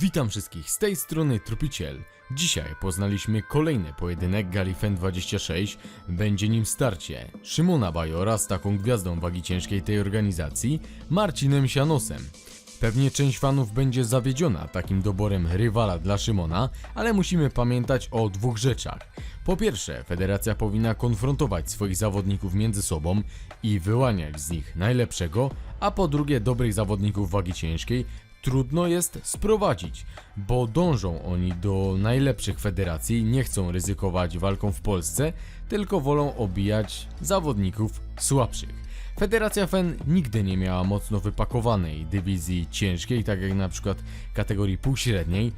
Witam wszystkich, z tej strony Trupiciel. Dzisiaj poznaliśmy kolejny pojedynek Galifen 26. Będzie nim starcie Szymona Bajora z taką gwiazdą wagi ciężkiej tej organizacji, Marcinem Sianosem. Pewnie część fanów będzie zawiedziona takim doborem rywala dla Szymona, ale musimy pamiętać o dwóch rzeczach. Po pierwsze, federacja powinna konfrontować swoich zawodników między sobą i wyłaniać z nich najlepszego, a po drugie, dobrych zawodników wagi ciężkiej trudno jest sprowadzić, bo dążą oni do najlepszych federacji, nie chcą ryzykować walką w Polsce, tylko wolą obijać zawodników słabszych. Federacja FEN nigdy nie miała mocno wypakowanej dywizji ciężkiej, tak jak na przykład kategorii półśredniej.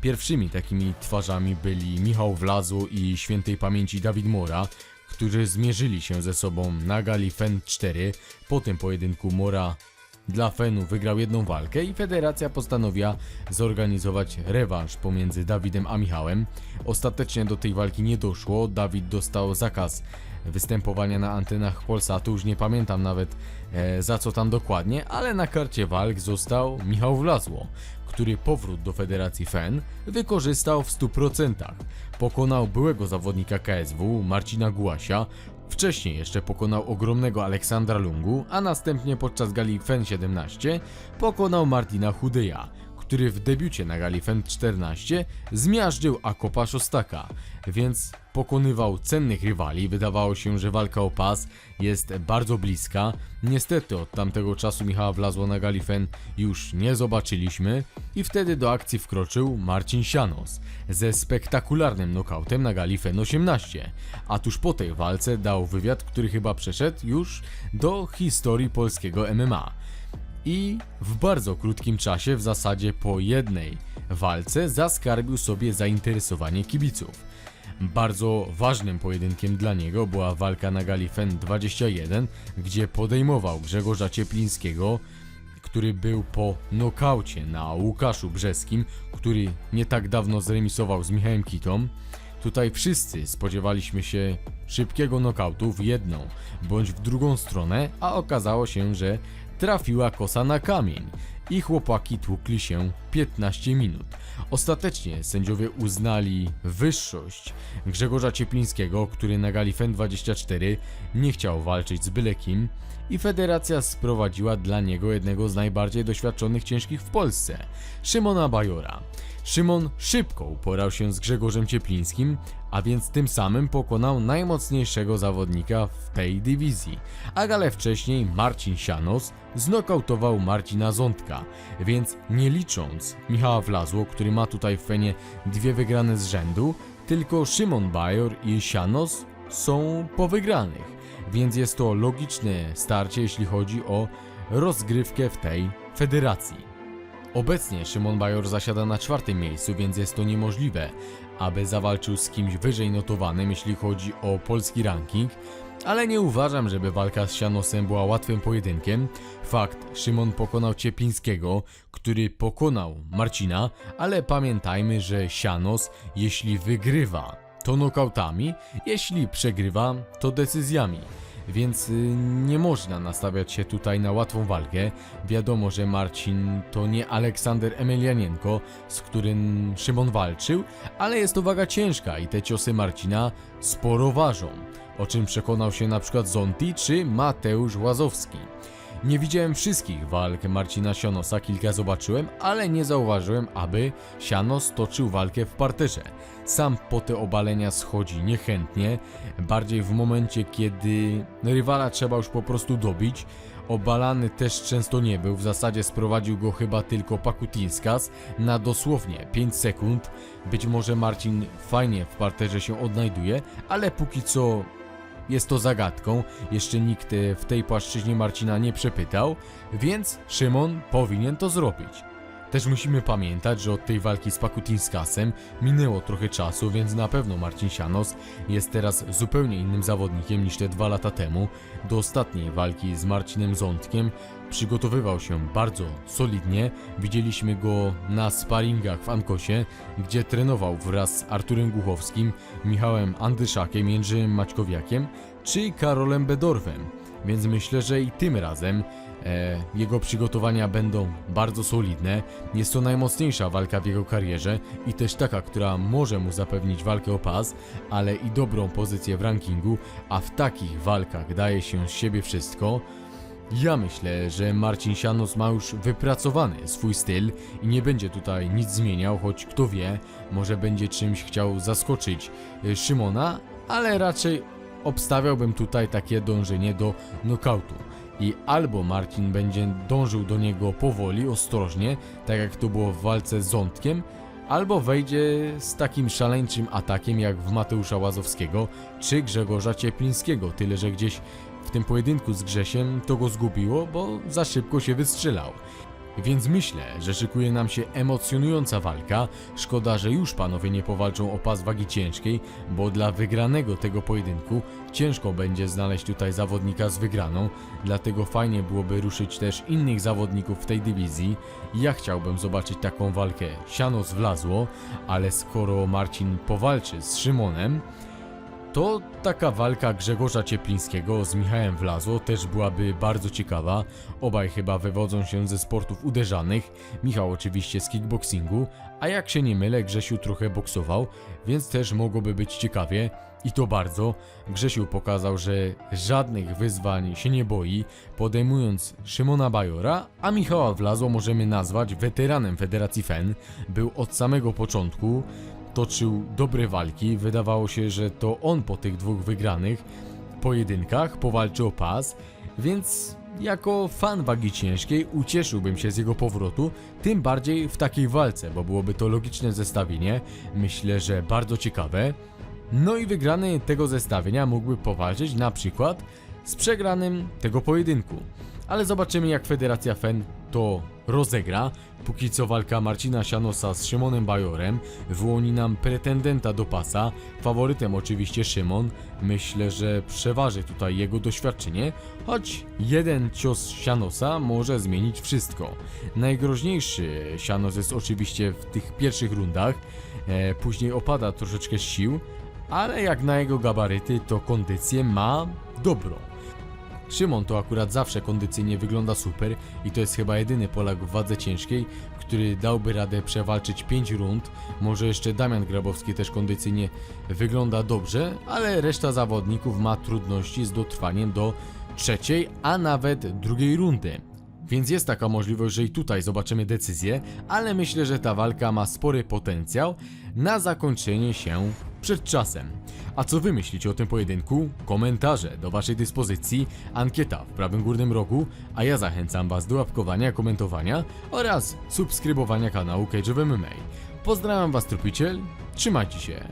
Pierwszymi takimi twarzami byli Michał Wlazło i świętej pamięci Dawid Mora, którzy zmierzyli się ze sobą na gali FEN 4. Po tym pojedynku Mora dla Fenu wygrał jedną walkę i federacja postanowiła zorganizować rewanż pomiędzy Dawidem a Michałem. Ostatecznie do tej walki nie doszło. Dawid dostał zakaz występowania na antenach Polsatu, już nie pamiętam nawet e, za co tam dokładnie, ale na karcie walk został Michał Wlazło, który powrót do Federacji FEN wykorzystał w 100%. Pokonał byłego zawodnika KSW Marcina Gułasia, Wcześniej jeszcze pokonał ogromnego Aleksandra Lungu, a następnie podczas gali FEN 17 pokonał Martina Chudyja, który w debiucie na gali FEN 14 zmiażdżył Akopa Szostaka, więc pokonywał cennych rywali. Wydawało się, że walka o pas jest bardzo bliska. Niestety od tamtego czasu Michała Wlazło na gali FEN już nie zobaczyliśmy i wtedy do akcji wkroczył Marcin Sianos ze spektakularnym nokautem na gali FEN 18. A tuż po tej walce dał wywiad, który chyba przeszedł już do historii polskiego MMA i w bardzo krótkim czasie, w zasadzie po jednej walce, zaskarbił sobie zainteresowanie kibiców. Bardzo ważnym pojedynkiem dla niego była walka na gali FEN 21, gdzie podejmował Grzegorza Cieplińskiego, który był po nokaucie na Łukaszu Brzeskim, który nie tak dawno zremisował z Michałem Kitą. Tutaj wszyscy spodziewaliśmy się szybkiego nokautu w jedną bądź w drugą stronę, a okazało się, że trafiła kosa na kamień i chłopaki tłukli się 15 minut. Ostatecznie sędziowie uznali wyższość Grzegorza Cieplińskiego, który na gali FEN 24 nie chciał walczyć z byle kim i federacja sprowadziła dla niego jednego z najbardziej doświadczonych ciężkich w Polsce, Szymona Bajora. Szymon szybko uporał się z Grzegorzem Cieplińskim, a więc tym samym pokonał najmocniejszego zawodnika w tej dywizji. A galę wcześniej Marcin Sianos znokautował Marcina Więc nie licząc Michała Wlazło, który ma tutaj w Fenie dwie wygrane z rzędu, tylko Szymon Bajor i Sianos są po wygranych, więc jest to logiczne starcie, jeśli chodzi o rozgrywkę w tej federacji. Obecnie Szymon Bajor zasiada na czwartym miejscu, więc jest to niemożliwe, aby zawalczył z kimś wyżej notowanym, jeśli chodzi o polski ranking, ale nie uważam, żeby walka z Sianosem była łatwym pojedynkiem. Fakt, Szymon pokonał Cieplińskiego, który pokonał Marcina, ale pamiętajmy, że Sianos, jeśli wygrywa, to nokautami, jeśli przegrywa, to decyzjami więc y, nie można nastawiać się tutaj na łatwą walkę. Wiadomo, że Marcin to nie Aleksander Emelianienko, z którym Szymon walczył, ale jest to waga ciężka i te ciosy Marcina sporo ważą, o czym przekonał się na przykład Zonti czy Mateusz Łazowski. Nie widziałem wszystkich walk Marcina Sianosa, kilka zobaczyłem, ale nie zauważyłem, aby Sianos toczył walkę w parterze. Sam po te obalenia schodzi niechętnie, bardziej w momencie, kiedy rywala trzeba już po prostu dobić. Obalany też często nie był, w zasadzie sprowadził go chyba tylko Pakutinskas na dosłownie 5 sekund. Być może Marcin fajnie w parterze się odnajduje, ale póki co jest to zagadką, jeszcze nikt e, w tej płaszczyźnie Marcina nie przepytał, więc Szymon powinien to zrobić. Też musimy pamiętać, że od tej walki z Pakutinskasem minęło trochę czasu, więc na pewno Marcin Sianos jest teraz zupełnie innym zawodnikiem niż te dwa lata temu. Do ostatniej walki z Marcinem Zątkiem przygotowywał się bardzo solidnie. Widzieliśmy go na sparingach w Ankosie, gdzie trenował wraz z Arturem Głuchowskim, Michałem Andyszakiem, Jędrzejem Maćkowiakiem czy Karolem Bedorfem. więc myślę, że i tym razem jego przygotowania będą bardzo solidne. Jest to najmocniejsza walka w jego karierze i też taka, która może mu zapewnić walkę o pas, ale i dobrą pozycję w rankingu, a w takich walkach daje się z siebie wszystko. Ja myślę, że Marcin Sianos ma już wypracowany swój styl i nie będzie tutaj nic zmieniał, choć kto wie, może będzie czymś chciał zaskoczyć y, Szymona, ale raczej obstawiałbym tutaj takie dążenie do nokautu. I albo Marcin będzie dążył do niego powoli, ostrożnie, tak jak to było w walce z Zątkiem, albo wejdzie z takim szaleńczym atakiem jak w Mateusza Łazowskiego czy Grzegorza Cieplińskiego, tyle że gdzieś w tym pojedynku z Grzesiem to go zgubiło, bo za szybko się wystrzelał. Więc myślę, że szykuje nam się emocjonująca walka. Szkoda, że już panowie nie powalczą o pas wagi ciężkiej, bo dla wygranego tego pojedynku ciężko będzie znaleźć tutaj zawodnika z wygraną. Dlatego fajnie byłoby ruszyć też innych zawodników w tej dywizji. Ja chciałbym zobaczyć taką walkę. Siano zwlazło, ale skoro Marcin powalczy z Szymonem, to taka walka Grzegorza Cieplińskiego z Michałem Wlazło też byłaby bardzo ciekawa. Obaj chyba wywodzą się ze sportów uderzanych. Michał oczywiście z kickboxingu, a jak się nie mylę, Grzesiu trochę boksował, więc też mogłoby być ciekawie. I to bardzo. Grzesiu pokazał, że żadnych wyzwań się nie boi, podejmując Szymona Bajora, a Michała Wlazło możemy nazwać weteranem Federacji FEN. Był od samego początku, toczył dobre walki. Wydawało się, że to on po tych dwóch wygranych pojedynkach powalczy o pas, więc jako fan wagi ciężkiej ucieszyłbym się z jego powrotu, tym bardziej w takiej walce, bo byłoby to logiczne zestawienie, myślę, że bardzo ciekawe. No i wygrany tego zestawienia mógłby powalczyć na przykład z przegranym tego pojedynku. Ale zobaczymy jak Federacja FEN to rozegra. Póki co walka Marcina Sianosa z Szymonem Bajorem wyłoni nam pretendenta do pasa. Faworytem oczywiście Szymon. Myślę, że przeważy tutaj jego doświadczenie, choć jeden cios Sianosa może zmienić wszystko. Najgroźniejszy Sianos jest oczywiście w tych pierwszych rundach, e, później opada troszeczkę sił, ale jak na jego gabaryty to kondycję ma dobrą. Szymon to akurat zawsze kondycyjnie wygląda super i to jest chyba jedyny Polak w wadze ciężkiej, który dałby radę przewalczyć 5 rund. Może jeszcze Damian Grabowski też kondycyjnie wygląda dobrze, ale reszta zawodników ma trudności z dotrwaniem do trzeciej, a nawet drugiej rundy. Więc jest taka możliwość, że i tutaj zobaczymy decyzję, ale myślę, że ta walka ma spory potencjał na zakończenie się przed czasem. A co wy myślicie o tym pojedynku? Komentarze do waszej dyspozycji, ankieta w prawym górnym rogu, a ja zachęcam was do łapkowania, komentowania oraz subskrybowania kanału Cage of MMA. Pozdrawiam was trupiciel, trzymajcie się!